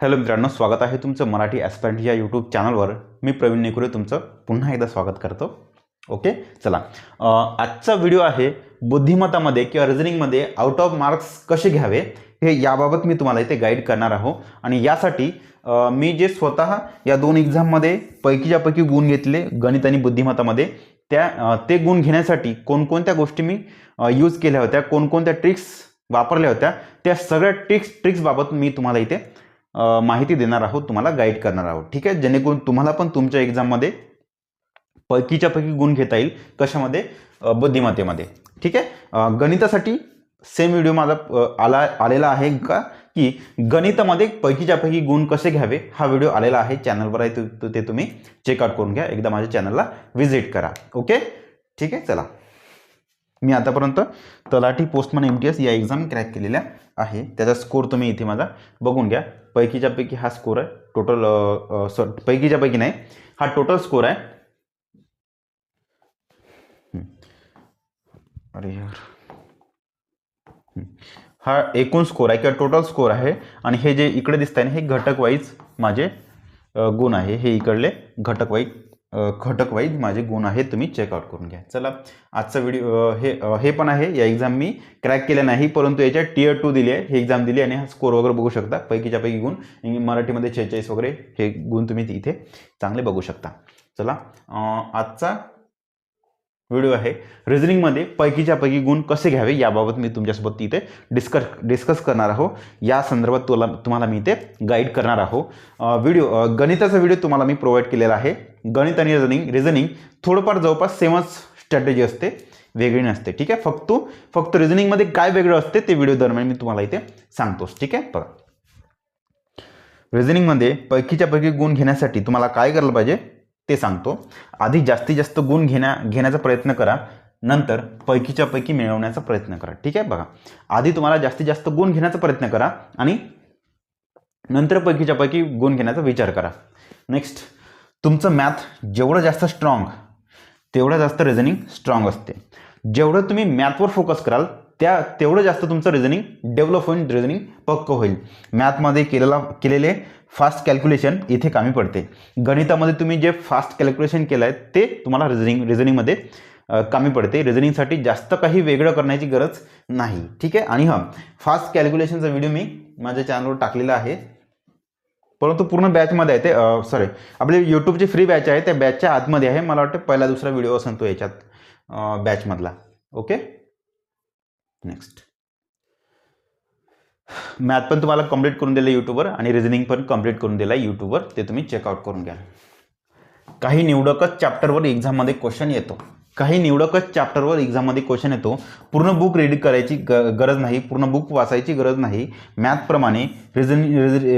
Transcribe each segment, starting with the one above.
Hello मित्रांनो स्वागत आहे तुमचं मराठी ॲस्परंट या यूट्यूब चॅनलवर मी प्रवीण नेकुरे तुमचं पुन्हा एकदा स्वागत करतो. ओके चला. आजचा व्हिडिओ आहे बुद्धिमत्तामध्ये किंवा रिझनिंगमध्ये आउट ऑफ मार्क्स कसे घ्यावे हे याबाबत मी तुम्हाला इथे गाईड करणार आहो. आणि यासाठी मी जे स्वतः या दोन एक्झाममध्ये पैकीच्या पैकी गुण घेतले गणित आणि बुद्धिमत्तामध्ये त्या ते गुण घेण्यासाठी कोणकोणत्या गोष्टी मी यूज केल्या होत्या कोणकोणत्या ट्रिक्स वापरल्या होत्या त्या सगळ्या ट्रिक्स ट्रिक्सबाबत मी तुम्हाला इथे माहिती देणार आहोत तुम्हाला गाईड करणार आहोत. ठीक आहे? जेणेकरून तुम्हाला पण तुमच्या एक्झाममध्ये पैकीच्या पैकी गुण घेता येईल. कशामध्ये? बुद्धिमत्तेमध्ये. ठीक आहे? गणितासाठी सेम व्हिडिओ माझा आला आलेला आहे का? की गणितामध्ये पैकीच्या पैकी गुण कसे घ्यावे? हा व्हिडिओ आलेला आहे. चॅनलवर आहे ते तुम्ही चेकआउट करून घ्या. एकदा माझ्या चॅनलला व्हिजिट करा. ओके ठीक आहे? चला. मी आतापर्यंत तलाठी पोस्टमन एम टी एस या एक्झाम क्रॅक केलेल्या आहे. त्याचा स्कोर तुम्ही इथे माझा बघून घ्या. पैकीच्या पैकी हा स्कोर आहे. टोटल सॉरी पैकीच्या पैकी नाही. हा टोटल स्कोर आहे. अरे यार. हा एकूण स्कोर आहे किंवा टोटल स्कोर आहे आणि हे जे इकडे दिसत आहे ना हे घटक वाईज माझे गुण आहे. हे इकडले घटक वाईज घटक वाईज माझे गुण आहेत तुम्ही चेकआउट करून घ्या. चला आजचा व्हिडिओ हे हे पण आहे. या एक्झाम मी क्रॅक केल्या नाही परंतु याच्यात टीयर टू दिली आहे. ही एक्झाम दिली आणि हा स्कोर वगैरे बघू शकता. पैकीच्या पैकी गुण मराठीमध्ये छेचाळीस वगैरे हे गुण तुम्ही इथे चांगले बघू शकता. चला आजचा व्हिडिओ आहे. रिझनिंगमध्ये पैकीच्या पैकी गुण कसे घ्यावे याबाबत मी तुमच्यासोबत इथे डिस्कस डिस्कस करणार आहो. या संदर्भात तुला तुम्हाला मी इथे गाईड करणार आहो. व्हिडिओ गणिताचा व्हिडिओ तुम्हाला मी प्रोव्हाइड केलेला आहे. गणित आणि रिझनिंग रिझनिंग थोडंफार जवळपास सेमच स्ट्रॅटेजी असते. वेगळी नसते ठीक आहे? फक्त फक्त रिझनिंगमध्ये काय वेगळं असते ते व्हिडिओ दरम्यान मी तुम्हाला इथे सांगतोच ठीक आहे? बघा. रिझनिंगमध्ये पैकीच्या पैकी गुण घेण्यासाठी तुम्हाला काय करायला पाहिजे ते सांगतो. आधी जास्तीत जास्त गुण घेण्या घेण्याचा प्रयत्न करा नंतर पैकीच्या पैकी मिळवण्याचा प्रयत्न करा ठीक आहे? बघा. आधी तुम्हाला जास्तीत जास्त गुण घेण्याचा प्रयत्न करा आणि नंतर पैकीच्या पैकी गुण घेण्याचा विचार करा. नेक्स्ट तुमचं मॅथ जेवढं जास्त स्ट्रॉंग तेवढं जास्त रिझनिंग स्ट्रॉंग असते. जेवढं तुम्ही मॅथवर फोकस कराल त्या तेवढं जास्त तुमचं रिझनिंग डेव्हलप होईल रिझनिंग पक्क होईल. मॅथमध्ये केलेला केलेले फास्ट कॅल्क्युलेशन इथे कामी पडते. गणितामध्ये तुम्ही जे फास्ट कॅल्क्युलेशन केलं आहे ते तुम्हाला रिझनिंग रिझनिंगमध्ये कामी पडते. रिझनिंगसाठी जास्त काही वेगळं करण्याची गरज नाही. ठीक आहे? आणि हां फास्ट कॅल्क्युलेशनचा व्हिडिओ मी माझ्या चॅनलवर टाकलेला आहे. परंतु पूर्ण बॅचमध्ये आहे ते सॉरी आपली यूट्यूबची फ्री बॅच आहे त्या बॅचच्या आतमध्ये आहे. मला वाटतं पहिला दुसरा व्हिडिओ असेल तो याच्यात बॅचमधला ओके नेक्स्ट मॅथ पण तुम्हाला कंप्लीट करून दिलं यूट्यूबवर आणि रिझनिंग पण कंप्लीट करून दिलं आहे यूट्यूबवर ते तुम्ही चेकआउट करून घ्या. काही निवडकच चॅप्टरवर एक्झाममध्ये क्वेश्चन येतो. काही निवडकच चॅप्टरवर एक्झाममध्ये क्वेश्चन येतो. पूर्ण बुक रीड करायची ग गरज नाही. पूर्ण बुक वाचायची गरज नाही. मॅथप्रमाणे रिझन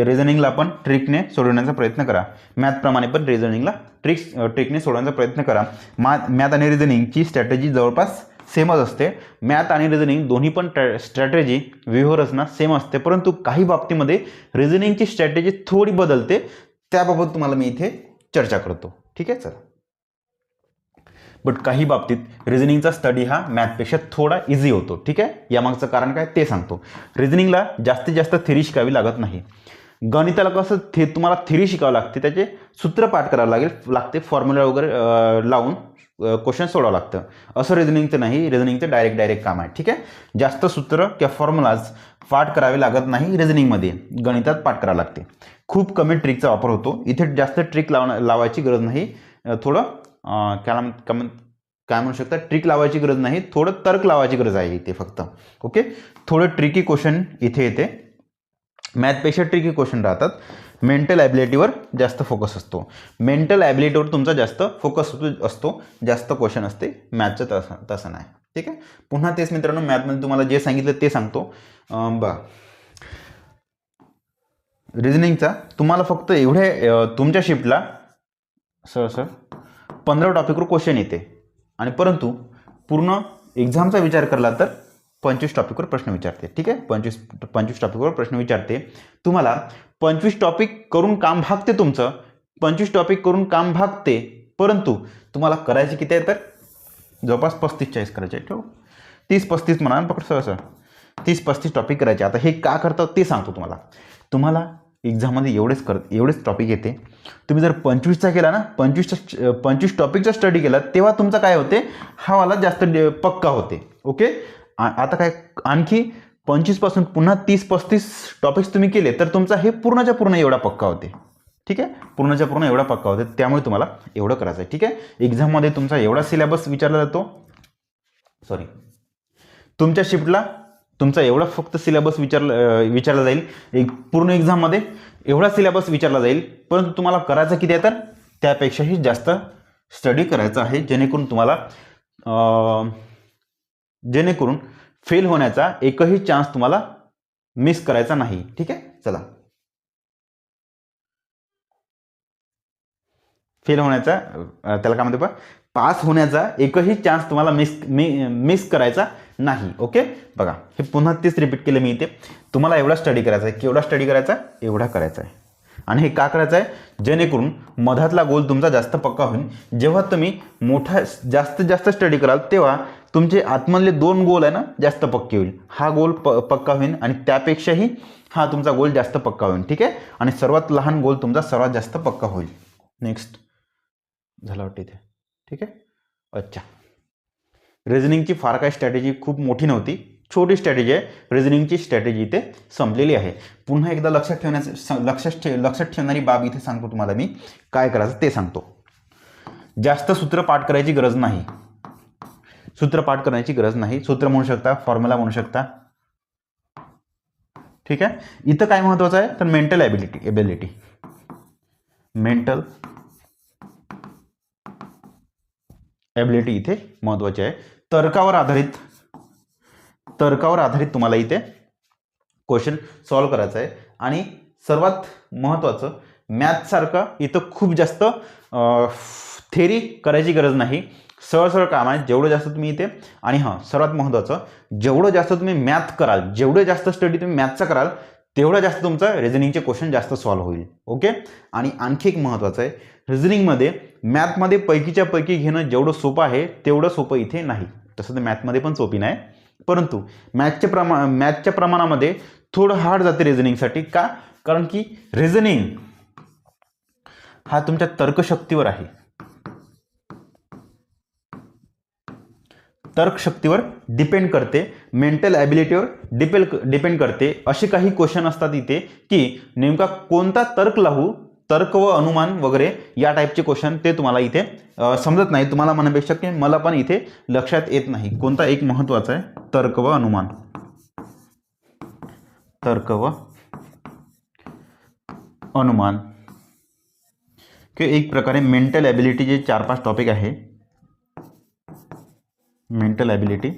रिझनिंगला पण ट्रिकने सोडवण्याचा प्रयत्न करा. मॅथप्रमाणे पण रिझनिंगला ट्रिक्स ट्रिकने सोडवण्याचा प्रयत्न करा. मा मॅथ आणि रिझनिंगची स्ट्रॅटेजी जवळपास सेमच असते. मॅथ आणि रिझनिंग दोन्ही पण स्ट्रॅटेजी व्यूहरचना सेम असते. परंतु काही बाबतीमध्ये रिझनिंगची स्ट्रॅटेजी थोडी बदलते. त्याबाबत तुम्हाला मी इथे चर्चा करतो. ठीक आहे चला. बट काही बाबतीत रिझनिंगचा स्टडी हा मॅथपेक्षा थोडा इझी होतो. ठीक आहे? यामागचं कारण काय? ते सांगतो. रिझनिंगला जास्तीत जास्त थिरी शिकावी लागत नाही. गणिताला कसं थे तुम्हाला थिरी शिकावं लागते त्याचे सूत्र पाठ करावं लागेल लागते फॉर्म्युला वगैरे लावून क्वेश्चन सोडावं लागतं. असं रिझनिंगचं नाही रिझनिंगचं डायरेक्ट डायरेक्ट काम आहे. ठीक आहे? जास्त सूत्र किंवा फॉर्म्युलाज पाठ करावे लागत नाही रिझनिंगमध्ये गणितात पाठ करावं लागते. खूप कमी ट्रिकचा वापर होतो. इथे जास्त ट्रिक लावण लावायची गरज नाही. थोडं काय म्हण- काय म्हण- काय म्हणू शकता ट्रिक लावायची गरज नाही. थोडं तर्क लावायची गरज आहे इथे फक्त. ओके थोडं ट्रिकी क्वेश्चन इथे येते. मॅथपेक्षा ट्रिकी क्वेश्चन राहतात. मेंटल ॲबिलिटीवर जास्त फोकस असतो. मेंटल ॲबिलिटीवर तुमचा जास्त फोकस असतो. जास्त क्वेश्चन असते. मॅथचं तसं तसं नाही. ठीक आहे? पुन्हा तेच मित्रांनो मॅथमध्ये तुम्हाला जे सांगितलं ते सांगतो. बघा. रिझनिंगचा तुम्हाला फक्त एवढे तुमच्या शिफ्टला सर सर पंधरा टॉपिकवर क्वेश्चन येते. आणि परंतु पूर्ण एक्झामचा विचार करला तर पंचवीस टॉपिकवर प्रश्न विचारते. ठीक आहे? पंचवीस पंचवीस टॉपिकवर प्रश्न विचारते. तुम्हाला पंचवीस टॉपिक करून काम भागते तुमचं. पंचवीस टॉपिक करून काम भागते. परंतु तुम्हाला करायचे किती आहे तर? जवळपास पस्तीस चाळीस करायचे आहे. ठेव? तीस पस्तीस म्हणा पकड सर सर तीस पस्तीस टॉपिक करायचे. आता हे का करतात ते सांगतो तुम्हाला. तुम्हाला एक्झाममध्ये एवढेच कर एवढेच टॉपिक येते. तुम्ही जर पंचवीसचा केला ना पंचवीसचा पंचवीस टॉपिकचा स्टडी केला तेव्हा तुमचा काय होते? हा वाला जास्त डे- पक्का होते. ओके आता काय आणखी पंचवीसपासून पुन्हा तीस पस्तीस टॉपिक्स तुम्ही केले तर तुमचा हे पूर्णच्या पूर्ण एवढा पक्का होते. ठीक आहे? पूर्णच्या पूर्ण एवढा पक्का होते. त्यामुळे तुम्हाला एवढं करायचं आहे ठीक आहे? एक्झाममध्ये तुमचा एवढा सिलेबस विचारला जातो. सॉरी तुमच्या शिफ्टला तुमचा एवढा फक्त सिलेबस विचारला विचारला जाईल. एक पूर्ण एक्झाममध्ये एवढा सिलेबस विचारला जाईल. परंतु तुम्हाला करायचं किती आहे तर? त्यापेक्षाही जास्त स्टडी करायचं आहे. जेणेकरून तुम्हाला जेणेकरून फेल होण्याचा एकही चान्स तुम्हाला मिस करायचा नाही. ठीक आहे? चला. फेल होण्याचा त्याला काय म्हणते बा पास होण्याचा एकही चान्स तुम्हाला मिस मी मिस करायचा नाही ओके बघा हे पुन्हा तेच रिपीट केलं मी इथे. तुम्हाला एवढा स्टडी करायचा आहे. केवढा स्टडी करायचा आहे? एवढा करायचा आहे. आणि हे का करायचं आहे? जेणेकरून मधातला गोल तुमचा जास्त पक्का होईल. जेव्हा तुम्ही मोठा जास्तीत जास्त स्टडी कराल तेव्हा तुमचे आतमधले दोन गोल आहे ना जास्त पक्के होईल. हा गोल प पक्का होईल आणि त्यापेक्षाही हा तुमचा गोल जास्त पक्का होईल ठीक आहे? आणि सर्वात लहान गोल तुमचा सर्वात जास्त पक्का होईल. नेक्स्ट झालं वाटतं इथे. ठीक आहे? अच्छा. रिझनिंगची फार काय स्ट्रॅटेजी खूप मोठी नव्हती. छोटी स्ट्रॅटेजी आहे. रिझनिंगची स्ट्रॅटेजी इथे संपलेली आहे. पुन्हा एकदा लक्षात ठेवण्याचं लक्षात ठे लक्षात ठेवणारी बाब इथे सांगतो तुम्हाला मी. काय करायचं ते सांगतो. जास्त सूत्र पाठ करायची गरज नाही. सूत्र पाठ करण्याची गरज नाही. सूत्र म्हणू शकता फॉर्म्युला म्हणू शकता. ठीक आहे? इथं काय महत्त्वाचं आहे? तर mental ability ability mental ability इथे महत्त्वाची आहे. तर्कावर आधारित तर्कावर आधारित तुम्हाला इथे क्वेश्चन सॉल्व करायचं आहे. आणि सर्वात महत्त्वाचं मॅथसारखं इथं खूप जास्त थेरी करायची गरज नाही. सरळ सरळ काम आहे. जेवढं जास्त तुम्ही इथे आणि हां सर्वात महत्त्वाचं जेवढं जास्त तुम्ही मॅथ कराल जेवढं जास्त स्टडी तुम्ही मॅथचा कराल तेवढं जास्त तुमचं रिझनिंगचे क्वेश्चन जास्त सॉल्व्ह होईल. ओके आणि आणखी एक महत्त्वाचं आहे. रिझनिंगमध्ये मॅथमध्ये पैकीच्या पैकी घेणं जेवढं सोपं आहे तेवढं सोपं इथे नाही. तसं तर मॅथमध्ये पण सोपी नाही. परंतु मॅथच्या प्रमा मॅथच्या प्रमाणामध्ये थोडं हार्ड जाते रिझनिंगसाठी का? कारण की रिझनिंग हा तुमच्या तर्कशक्तीवर आहे. तर्कशक्तीवर डिपेंड करते मेंटल ॲबिलिटीवर डिपेल डिपेंड करते. असे काही क्वेश्चन असतात इथे की नेमका कोणता तर्क लावू तर्क व अनुमान वगैरे या टाईपचे क्वेश्चन ते तुम्हाला इथे समजत नाही. तुम्हाला म्हणण्यापेक्षा की मला पण इथे लक्षात येत नाही. कोणता एक महत्त्वाचा आहे? तर्क व अनुमान. तर्क व अनुमान. किंवा एक प्रकारे मेंटल ॲबिलिटी जे चार पाच टॉपिक आहे. मेंटल ॲबिलिटी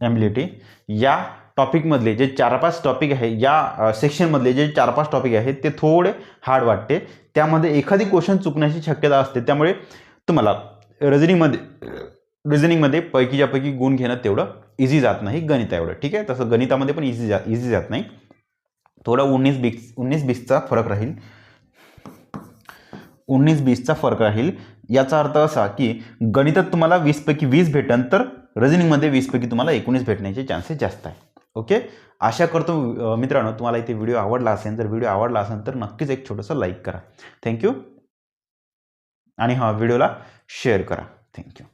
ॲबिलिटी या टॉपिकमधले जे चार पाच टॉपिक आहे या सेक्शनमधले जे चार पाच टॉपिक आहेत ते थोडे हार्ड वाटते. त्यामध्ये एखादी क्वेश्चन चुकण्याची शक्यता असते. त्यामुळे तुम्हाला रजनीमध्ये रिझनिंगमध्ये पैकीच्या पैकी गुण घेणं तेवढं इझी जात नाही गणिता एवढं. ठीक आहे? तसं गणितामध्ये पण इझी जा इझी जात नाही. थोडा उन्नीस बीस उन्नीस बीसचा फरक राहील. उन्नीस बीसचा फरक राहील. याचा अर्थ असा की गणितात तुम्हाला वीसपैकी वीस भेटन तर रजनिंगमध्ये वीसपैकी तुम्हाला एकोणीस भेटण्याचे चान्सेस जास्त आहे ओके आशा करतो मित्रांनो तुम्हाला इथे व्हिडिओ आवडला असेल. जर व्हिडिओ आवडला असेल तर नक्कीच एक छोटंसं लाईक करा. थँक्यू आणि हा व्हिडिओला शेअर करा. थँक्यू